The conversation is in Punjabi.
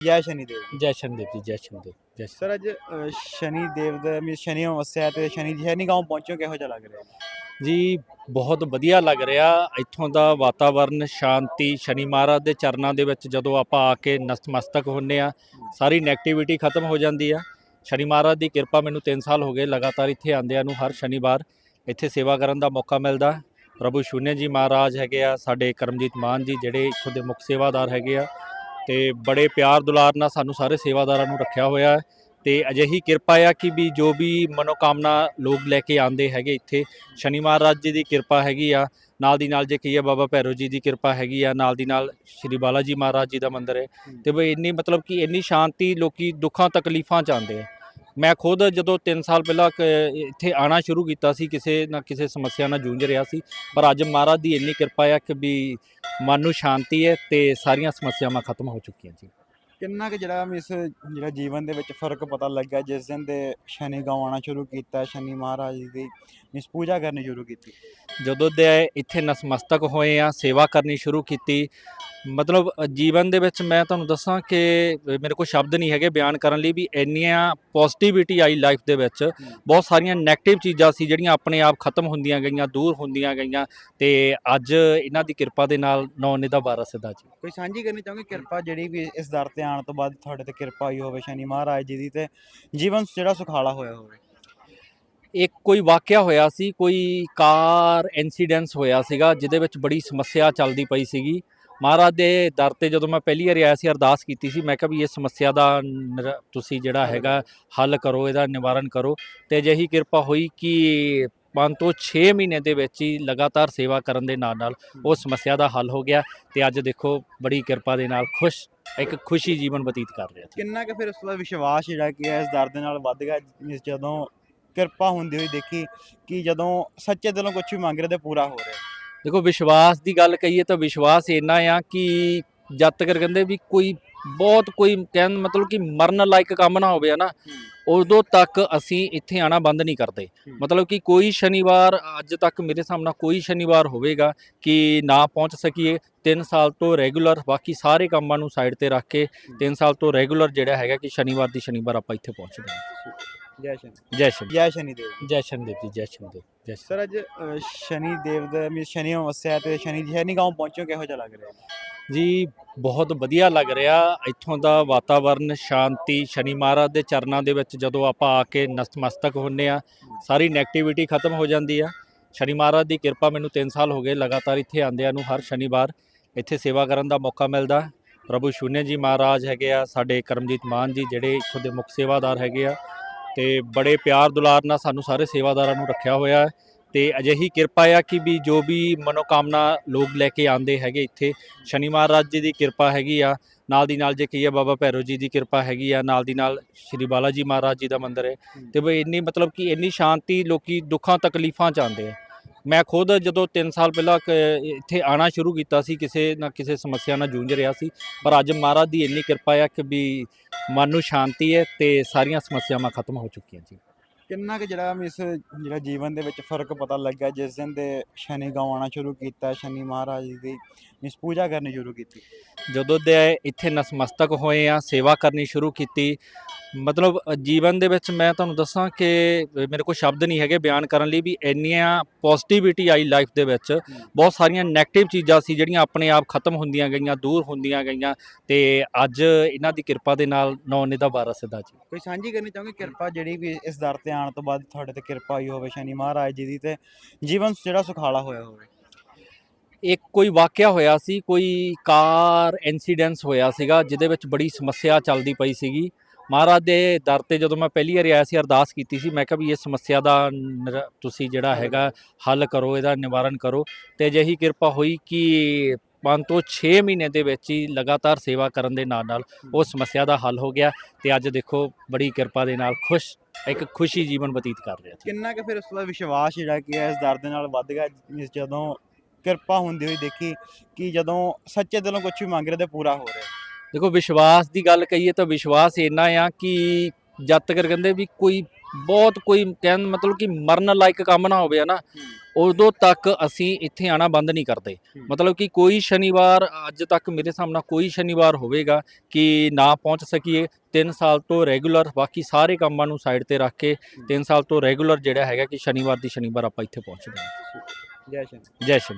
ਜੈ ਸ਼ਨੀ ਦੇਵ ਜੈ ਸ਼ਨਦੇਵ ਜੀ ਜੈ ਸ਼ਨਦੇਵ ਜੈ ਸ਼ਨੀ- ਸਰ ਅੱਜ ਅ, ਸ਼ਨੀ ਦੇਵ ਦਾ ਮੀ ਸ਼ਨੀ ਅਮਾਵਸਿਆ ਤੇ ਸ਼ਨੀ ਸ਼ਨੀ ਗਾਉਂ ਪਹੁੰਚੋ ਕਿਹੋ ਜਿਹਾ ਲੱਗ ਰਿਹਾ? ਜੀ ਬਹੁਤ ਵਧੀਆ ਲੱਗ ਰਿਹਾ। ਇੱਥੋਂ ਦਾ ਵਾਤਾਵਰਨ ਸ਼ਾਂਤੀ ਸ਼ਨੀ ਮਹਾਰਾਜ ਦੇ ਚਰਨਾਂ ਦੇ ਵਿੱਚ ਜਦੋਂ ਆਪਾਂ ਆ ਕੇ ਨਤਮਸਤਕ ਹੁੰਨੇ ਆ ਸਾਰੀ ਨੈਗੇਟਿਵਿਟੀ ਖਤਮ ਹੋ ਜਾਂਦੀ ਆ। ਸ਼ਨੀ ਮਹਾਰਾਜ ਦੀ ਕਿਰਪਾ ਮੈਨੂੰ 3 ਸਾਲ ਹੋ ਗਏ ਲਗਾਤਾਰ ਇੱਥੇ ਆਂਦਿਆਂ ਨੂੰ ਹਰ ਸ਼ਨੀਵਾਰ ਇੱਥੇ ਸੇਵਾ ਕਰਨ ਦਾ ਮੌਕਾ ਮਿਲਦਾ। ਪ੍ਰਭੂ ਸ਼ੂਨਿਆ ਜੀ ਮਹਾਰਾਜ ਹੈਗੇ ਆ ਸਾਡੇ ਕਰਮਜੀਤ ਮਾਨ ਜੀ ਜਿਹੜੇ ਇੱਥੋਂ ਦੇ ਮੁੱਖ ਸੇਵਾਦਾਰ ਹੈਗੇ ਆ ਤੇ ਬੜੇ ਪਿਆਰ ਦੁਲਾਰ ਨਾਲ ਸਾਨੂੰ ਸਾਰੇ ਸੇਵਾਦਾਰਾਂ ਨੂੰ ਰੱਖਿਆ ਹੋਇਆ ਹੈ ਤੇ ਅਜਿਹੀ ਕਿਰਪਾ ਆ ਕਿ ਵੀ ਜੋ ਵੀ ਮਨੋਕਾਮਨਾ ਲੋਕ ਲੈ ਕੇ ਆਂਦੇ ਹੈਗੇ ਇੱਥੇ ਸ਼ਨੀ ਮਹਾਰਾਜ ਜੀ ਦੀ ਕਿਰਪਾ ਹੈਗੀ ਆ, ਨਾਲ ਦੀ ਨਾਲ ਜੇ ਕਹੀਏ ਬਾਬਾ ਭੈਰੋ ਜੀ ਦੀ ਕਿਰਪਾ ਹੈਗੀ ਆ, ਨਾਲ ਦੀ ਨਾਲ ਸ਼੍ਰੀ ਬਾਲਾ ਜੀ ਮਹਾਰਾਜ ਜੀ ਦਾ ਮੰਦਿਰ ਹੈ। ਤੇ ਬਈ ਇੰਨੀ ਮਤਲਬ ਕਿ ਇੰਨੀ ਸ਼ਾਂਤੀ ਲੋਕੀ ਦੁੱਖਾਂ ਤਕਲੀਫਾਂ ਚ ਆਉਂਦੇ ਆ। ਮੈਂ ਖੁਦ ਜਦੋਂ 3 ਸਾਲ ਪਹਿਲਾਂ ਕ- ਇੱਥੇ ਆਣਾ ਸ਼ੁਰੂ ਕੀਤਾ ਸੀ, ਕਿਸੇ ਨਾ ਕਿਸੇ ਸਮੱਸਿਆ ਨਾਲ ਜੂਝ ਰਿਹਾ ਸੀ, ਪਰ ਅੱਜ ਮਹਾਰਾਜ ਦੀ ਇੰਨੀ ਕਿਰਪਾ ਹੈ ਕਿ ਵੀ ਮਨ ਨੂੰ ਸ਼ਾਂਤੀ ਹੈ ਤੇ ਸਾਰੀਆਂ ਸਮੱਸਿਆਵਾਂ ਖਤਮ ਹੋ ਚੁੱਕੀਆਂ ਜੀ। ਕਿੰਨਾ ਕੁ ਜਿਹੜਾ ਇਸ ਜਿਹੜਾ ਜੀਵਨ ਦੇ ਵਿੱਚ ਫ਼ਰਕ ਪਤਾ ਲੱਗਾ ਜਿਸ ਦਿਨ ਦੇ ਸ਼ਨੀ ਗਾਉਂ ਆਉਣਾ ਸ਼ੁਰੂ ਕੀਤਾ ਸ਼ਨੀ ਮਹਾਰਾਜ ਦੀ ਇਸ ਪੂਜਾ ਕਰਨੀ ਸ਼ੁਰੂ ਕੀਤੀ? ਜਦੋਂ ਦੇ ਇੱਥੇ ਨਸਮਸਤਕ ਹੋਏ ਆ ਸੇਵਾ ਕਰਨੀ ਸ਼ੁਰੂ ਕੀਤੀ। ਮਤਲਬ ਜੀਵਨ ਦੇ ਵਿੱਚ ਮੈਂ ਤੁਹਾਨੂੰ ਦੱਸਾਂ ਕਿ ਮੇਰੇ ਕੋਲ ਸ਼ਬਦ ਨਹੀਂ ਹੈਗੇ ਬਿਆਨ ਕਰਨ ਲਈ ਵੀ ਇੰਨੀਆਂ ਪੋਜ਼ਿਟਿਵਿਟੀ ਆਈ ਲਾਈਫ ਦੇ ਵਿੱਚ। ਬਹੁਤ ਸਾਰੀਆਂ 네ਗੇਟਿਵ ਚੀਜ਼ਾਂ ਸੀ ਜਿਹੜੀਆਂ ਆਪਣੇ ਆਪ ਖਤਮ ਹੁੰਦੀਆਂ ਗਈਆਂ ਦੂਰ ਹੁੰਦੀਆਂ ਗਈਆਂ। ਤੇ ਅੱਜ ਇਹਨਾਂ ਦੀ ਕਿਰਪਾ ਦੇ ਨਾਲ ਨੌਨੇ ਦਾ ਵਾਰਸ ਦਾ ਜੀ। ਕੋਈ ਸਾਂਝੀ ਕਰਨੀ ਚਾਹੋਗੇ ਕਿਰਪਾ ਜਿਹੜੀ ਵੀ ਇਸ ਦਰ ਤੇ ਆਉਣ ਤੋਂ ਬਾਅਦ ਤੁਹਾਡੇ ਤੇ ਕਿਰਪਾ ਹੋਈ ਹੋਵੇ ਸ਼ਨੀ ਮਹਾਰਾਜ ਜੀ ਦੀ ਤੇ ਜੀਵਨ ਜਿਹੜਾ ਸੁਖਾਲਾ ਹੋਇਆ ਹੋਵੇ। ਇੱਕ ਕੋਈ ਵਾਕਿਆ ਹੋਇਆ ਸੀ, ਕੋਈ ਕਾਰ ਇਨਸੀਡੈਂਸ ਹੋਇਆ ਸੀਗਾ, ਜਿਹਦੇ ਵਿੱਚ ਬੜੀ ਸਮੱਸਿਆ ਚੱਲਦੀ ਪਈ ਸੀਗੀ। ਮਹਾਰਾਜ ਦੇ ਦਰ ਤੇ ਜਦੋਂ ਮੈਂ ਪਹਿਲੀ ਵਾਰੀ ਆਇਆ ਸੀ, ਅਰਦਾਸ ਕੀਤੀ ਸੀ, ਮੈਂ ਕਿਹਾ ਵੀ ਇਹ ਸਮੱਸਿਆ ਦਾ ਨਿਰ- ਤੁਸੀਂ ਜਿਹੜਾ ਹੈਗਾ ਹੱਲ ਕਰੋ, ਇਹਦਾ ਨਿਵਾਰਨ ਕਰੋ। ਤੇ ਅਜਿਹੀ ਕਿਰਪਾ ਹੋਈ ਕਿ 5 ਤੋਂ 6 ਮਹੀਨੇ ਦੇ ਵਿੱਚ ਹੀ ਲਗਾਤਾਰ ਸੇਵਾ ਕਰਨ ਦੇ ਨਾਲ ਨਾਲ ਉਹ ਸਮੱਸਿਆ ਦਾ ਹੱਲ ਹੋ ਗਿਆ ਤੇ ਅੱਜ ਦੇਖੋ ਬੜੀ ਕਿਰਪਾ ਦੇ ਨਾਲ ਖੁਸ਼ ਇੱਕ ਖੁਸ਼ੀ ਜੀਵਨ ਬਤੀਤ ਕਰ ਰਿਹਾ ਸੀ। ਕਿੰਨਾ ਕੁ ਫਿਰ ਉਸ ਤੋਂ ਬਾਅਦ ਵਿਸ਼ਵਾਸ ਜਿਹੜਾ ਕਿ ਇਸ ਦਰ ਦੇ ਨਾਲ ਵੱਧ ਗਿਆ ਜਿਸ ਜਦੋਂ ਕਿਰਪਾ ਹੁੰਦੀ ਹੋਈ ਦੇਖੀ ਕਿ ਜਦੋਂ ਸੱਚੇ ਦਿਲੋਂ ਕੁਝ ਵੀ ਮੰਗ ਰਹੇ ਤੇ ਪੂਰਾ ਹੋ ਰਿਹਾ। ਦੇਖੋ ਵਿਸ਼ਵਾਸ ਦੀ ਗੱਲ ਕਹੀਏ ਤਾਂ ਵਿਸ਼ਵਾਸ ਇੰਨਾ ਆ ਕਿ ਜਦ ਤੱਕ ਕਹਿੰਦੇ ਵੀ ਕੋਈ ਬਹੁਤ ਕੋਈ ਕਹਿਣ ਮਤਲਬ ਕਿ ਮਰਨ ਲਾਇਕ ਕੰਮ ਨਾ ਹੋਵੇ ਨਾ ਉਦੋਂ ਤੱਕ ਅਸੀਂ ਇੱਥੇ ਆਣਾ ਬੰਦ ਨਹੀਂ ਕਰਦੇ। ਮਤਲਬ ਕਿ ਕੋਈ ਸ਼ਨੀਵਾਰ ਅੱਜ ਤੱਕ ਮੇਰੇ ਸਾਹਮਣੇ ਕੋਈ ਸ਼ਨੀਵਾਰ ਹੋਵੇਗਾ ਕਿ ਨਾ ਪਹੁੰਚ ਸਕੀਏ। 3 ਸਾਲ ਤੋਂ ਰੈਗੂਲਰ ਬਾਕੀ ਸਾਰੇ ਕੰਮਾਂ ਨੂੰ ਸਾਈਡ ਤੇ ਰੱਖ ਕੇ 3 ਸਾਲ ਤੋਂ ਰੈਗੂਲਰ ਜਿਹੜਾ ਹੈਗਾ ਕਿ ਸ਼ਨੀਵਾਰ ਦੀ ਸ਼ਨੀਵਾਰ ਆਪਾਂ ਇੱਥੇ ਪਹੁੰਚਦੇ ਹਾਂ। ਜੈ ਸ਼ਨੀ। ਜੈ ਸ਼ਨੀ। ਜੈ ਸ਼ਨੀ ਦੇਵ। ਜੈ ਸ਼ਨਦੇਵ ਜੀ ਜੈ ਸ਼ਨਦੇਵ ਜੈ ਸ਼ਨੀ ਸਰ ਅੱਜ ਅ, ਸ਼ਨੀ ਦੇਵ ਦਾ ਮੀ ਸ਼ਨੀ ਅਮਾਵਸਿਆ ਤੇ ਸ਼ਨੀ ਸ਼ਨੀ ਗਾਉਂ ਪਹੁੰਚੋ ਕਿਹੋ ਜਿਹਾ ਲੱਗ ਰਿਹਾ? ਜੀ ਬਹੁਤ ਵਧੀਆ ਲੱਗ ਰਿਹਾ। ਇੱਥੋਂ ਦਾ ਵਾਤਾਵਰਨ ਸ਼ਾਂਤੀ ਸ਼ਨੀ ਮਹਾਰਾਜ ਦੇ ਚਰਨਾਂ ਦੇ ਵਿੱਚ ਜਦੋਂ ਆਪਾਂ ਆ ਕੇ ਨਤਮਸਤਕ ਹੁੰਨੇ ਆ ਸਾਰੀ ਨੈਗੇਟਿਵਿਟੀ ਖਤਮ ਹੋ ਜਾਂਦੀ ਆ। ਸ਼ਨੀ ਮਹਾਰਾਜ ਦੀ ਕਿਰਪਾ ਮੈਨੂੰ 3 ਸਾਲ ਹੋ ਗਏ ਲਗਾਤਾਰ ਇੱਥੇ ਆਂਦਿਆਂ ਨੂੰ ਹਰ ਸ਼ਨੀਵਾਰ ਇੱਥੇ ਸੇਵਾ ਕਰਨ ਦਾ ਮੌਕਾ ਮਿਲਦਾ। ਪ੍ਰਭੂ ਸ਼ੂਨਿਆ ਜੀ ਮਹਾਰਾਜ ਹੈਗੇ ਆ ਸਾਡੇ ਕਰਮਜੀਤ ਮਾਨ ਜੀ ਜਿਹੜੇ ਇੱਥੋਂ ਦੇ ਮੁੱਖ ਸੇਵਾਦਾਰ ਹੈਗੇ ਆ। ਤੇ ਬੜੇ ਪਿਆਰ ਦੁਲਾਰ ਨਾਲ ਸਾਨੂੰ ਸਾਰੇ ਸੇਵਾਦਾਰਾਂ ਨੂੰ ਰੱਖਿਆ ਹੋਇਆ ਹੈ ਤੇ ਅਜਿਹੀ ਕਿਰਪਾ ਆ ਕਿ ਵੀ ਜੋ ਵੀ ਮਨੋਕਾਮਨਾ ਲੋਕ ਲੈ ਕੇ ਆਂਦੇ ਹੈਗੇ ਇੱਥੇ ਸ਼ਨੀ ਮਹਾਰਾਜ ਜੀ ਦੀ ਕਿਰਪਾ ਹੈਗੀ ਆ, ਨਾਲ ਦੀ ਨਾਲ ਜੇ ਕਹੀਏ ਬਾਬਾ ਭੈਰੋ ਜੀ ਦੀ ਕਿਰਪਾ ਹੈਗੀ ਆ, ਨਾਲ ਦੀ ਨਾਲ ਸ਼੍ਰੀ ਬਾਲਾ ਜੀ ਮਹਾਰਾਜ ਜੀ ਦਾ ਮੰਦਿਰ ਹੈ। ਤੇ ਬਈ ਇੰਨੀ ਮਤਲਬ ਕਿ ਇੰਨੀ ਸ਼ਾਂਤੀ ਲੋਕੀ ਦੁੱਖਾਂ ਤਕਲੀਫਾਂ ਚ ਆਉਂਦੇ ਆ। ਮੈਂ ਖੁਦ ਜਦੋਂ 3 ਸਾਲ ਪਹਿਲਾਂ ਇੱਥੇ ਆਣਾ ਸ਼ੁਰੂ ਕੀਤਾ ਸੀ ਕਿਸੇ ਨਾ ਕਿਸੇ ਸਮੱਸਿਆ ਨਾਲ ਜੂਝ ਰਿਹਾ ਸੀ ਪਰ ਅੱਜ ਮਹਾਰਾਜ ਦੀ ਇੰਨੀ ਕਿਰਪਾ ਆ ਕਿ ਵੀ ਮਨ ਨੂੰ ਸ਼ਾਂਤੀ ਹੈ ਤੇ ਸਾਰੀਆਂ ਸਮੱਸਿਆਵਾਂ ਖਤਮ ਹੋ ਚੁੱਕੀਆਂ ਜੀ। ਕਿੰਨਾ ਕੁ ਜਿਹੜਾ ਇਸ ਜਿਹੜਾ ਜੀਵਨ ਦੇ ਵਿੱਚ ਫ਼ਰਕ ਪਤਾ ਲੱਗਾ ਜਿਸ ਦਿਨ ਦੇ ਸ਼ਨੀ ਗਾਉਂ ਆਉਣਾ ਸ਼ੁਰੂ ਕੀਤਾ ਸ਼ਨੀ ਮਹਾਰਾਜ ਦੀ ਇਸ ਪੂਜਾ ਕਰਨੀ ਸ਼ੁਰੂ ਕੀਤੀ? ਜਦੋਂ ਦੇ ਇੱਥੇ ਨਸਮਸਤਕ ਹੋਏ ਆ ਸੇਵਾ ਕਰਨੀ ਸ਼ੁਰੂ ਕੀਤੀ ਮਤਲਬ ਜੀਵਨ ਦੇ ਵਿੱਚ ਮੈਂ ਤੁਹਾਨੂੰ ਦੱਸਾਂ ਕਿ ਮੇਰੇ ਕੋਲ ਸ਼ਬਦ ਨਹੀਂ ਹੈਗੇ ਬਿਆਨ ਕਰਨ ਲਈ ਵੀ ਇੰਨੀਆਂ ਪੋਜ਼ਿਟਿਵਿਟੀ ਆਈ ਲਾਈਫ ਦੇ ਵਿੱਚ। ਬਹੁਤ ਸਾਰੀਆਂ 네ਗੇਟਿਵ ਚੀਜ਼ਾਂ ਸੀ ਜਿਹੜੀਆਂ ਆਪਣੇ ਆਪ ਖਤਮ ਹੁੰਦੀਆਂ ਗਈਆਂ ਦੂਰ ਹੁੰਦੀਆਂ ਗਈਆਂ ਤੇ ਅੱਜ ਇਹਨਾਂ ਦੀ ਕਿਰਪਾ ਦੇ ਨਾਲ ਨੌਨੇ ਦਾ ਵਾਰਸ ਦਾ ਜੀ। ਕੋਈ ਸਾਂਝੀ ਕਰਨੀ ਚਾਹੋਗੇ? ਕਿਰਪਾ ਜਿਹੜੀ ਵੀ ਇਸ ਦਰ ਤੇ ਆਉਣ ਤੋਂ ਬਾਅਦ ਤੁਹਾਡੇ ਤੇ ਕਿਰਪਾ ਹੋਈ ਹੋਵੇ ਸ਼ਨੀ ਮਹਾਰਾਜ ਜੀ ਦੀ ਤੇ ਜੀਵਨ ਜਿਹੜਾ ਸੁਖਾਲਾ ਹੋਇਆ ਹੋਵੇ। ਇੱਕ ਕੋਈ ਵਾਕਿਆ ਹੋਇਆ ਸੀ ਕੋਈ ਕਾਰ ਇਨਸੀਡੈਂਸ ਹੋਇਆ ਸੀਗਾ ਜਿਹਦੇ ਵਿੱਚ ਬੜੀ ਸਮੱਸਿਆ ਚੱਲਦੀ ਪਈ ਸੀਗੀ। ਮਹਾਰਾਜ ਦੇ ਦਰ ਤੇ ਜਦੋਂ ਮੈਂ ਪਹਿਲੀ ਵਾਰੀ ਆਇਆ ਸੀ ਅਰਦਾਸ ਕੀਤੀ ਸੀ ਮੈਂ ਕਿਹਾ ਵੀ ਇਹ ਸਮੱਸਿਆ ਦਾ ਤੁਸੀਂ ਜਿਹੜਾ ਹੈਗਾ ਹੱਲ ਕਰੋ ਇਹਦਾ ਨਿਵਾਰਨ ਕਰੋ। ਤੇ ਅਜਿਹੀ ਕਿਰਪਾ ਹੋਈ ਕਿ 5 ਤੋਂ 6 ਮਹੀਨੇ ਦੇ ਵਿੱਚ ਹੀ ਲਗਾਤਾਰ ਸੇਵਾ ਕਰਨ ਦੇ ਨਾਲ ਨਾਲ ਉਹ ਸਮੱਸਿਆ ਦਾ ਹੱਲ ਹੋ ਗਿਆ ਤੇ ਅੱਜ ਦੇਖੋ ਬੜੀ ਕਿਰਪਾ ਦੇ ਨਾਲ ਖੁਸ਼ ਇੱਕ ਖੁਸ਼ੀ ਜੀਵਨ ਬਤੀਤ ਕਰ ਰਿਹਾ ਸੀ। ਕਿੰਨਾ ਕੁ ਫਿਰ ਉਸ ਤੋਂ ਬਾਅਦ ਵਿਸ਼ਵਾਸ ਜਿਹੜਾ ਕਿ ਇਸ ਦਰ ਦੇ ਨਾਲ ਵੱਧ ਗਿਆ ਜਿਸ ਜਦੋਂ ਕਿਰਪਾ ਹੁੰਦੀ ਹੋਈ ਦੇਖੀ ਕਿ ਜਦੋਂ ਸੱਚੇ ਦਿਲੋਂ ਕੁਝ ਵੀ ਮੰਗ ਰਹੇ ਤੇ ਪੂਰਾ ਹੋ ਰਿਹਾ। ਦੇਖੋ ਵਿਸ਼ਵਾਸ ਦੀ ਗੱਲ ਕਹੀਏ ਤਾਂ ਵਿਸ਼ਵਾਸ ਇੰਨਾ ਆ ਕਿ ਜਦ ਤੱਕ ਕਹਿੰਦੇ ਵੀ ਕੋਈ ਬਹੁਤ ਕੋਈ ਕਹਿਣ ਮਤਲਬ ਕਿ ਮਰਨ ਲਾਇਕ ਕੰਮ ਨਾ ਹੋਵੇ ਨਾ ਉਦੋਂ ਤੱਕ ਅਸੀਂ ਇੱਥੇ ਆਣਾ ਬੰਦ ਨਹੀਂ ਕਰਦੇ। ਮਤਲਬ ਕਿ ਕੋਈ ਸ਼ਨੀਵਾਰ ਅੱਜ ਤੱਕ ਮੇਰੇ ਸਾਹਮਣੇ ਕੋਈ ਸ਼ਨੀਵਾਰ ਹੋਵੇਗਾ ਕਿ ਨਾ ਪਹੁੰਚ ਸਕੀਏ। 3 ਸਾਲ ਤੋਂ ਰੈਗੂਲਰ ਬਾਕੀ ਸਾਰੇ ਕੰਮਾਂ ਨੂੰ ਸਾਈਡ ਤੇ ਰੱਖ ਕੇ 3 ਸਾਲ ਤੋਂ ਰੈਗੂਲਰ ਜਿਹੜਾ ਹੈਗਾ ਕਿ ਸ਼ਨੀਵਾਰ ਦੀ ਸ਼ਨੀਵਾਰ ਆਪਾਂ ਇੱਥੇ ਪਹੁੰਚਦੇ ਹਾਂ। ਜੈ ਸ਼ਨੀ ਜੈ ਸ਼ਨੀ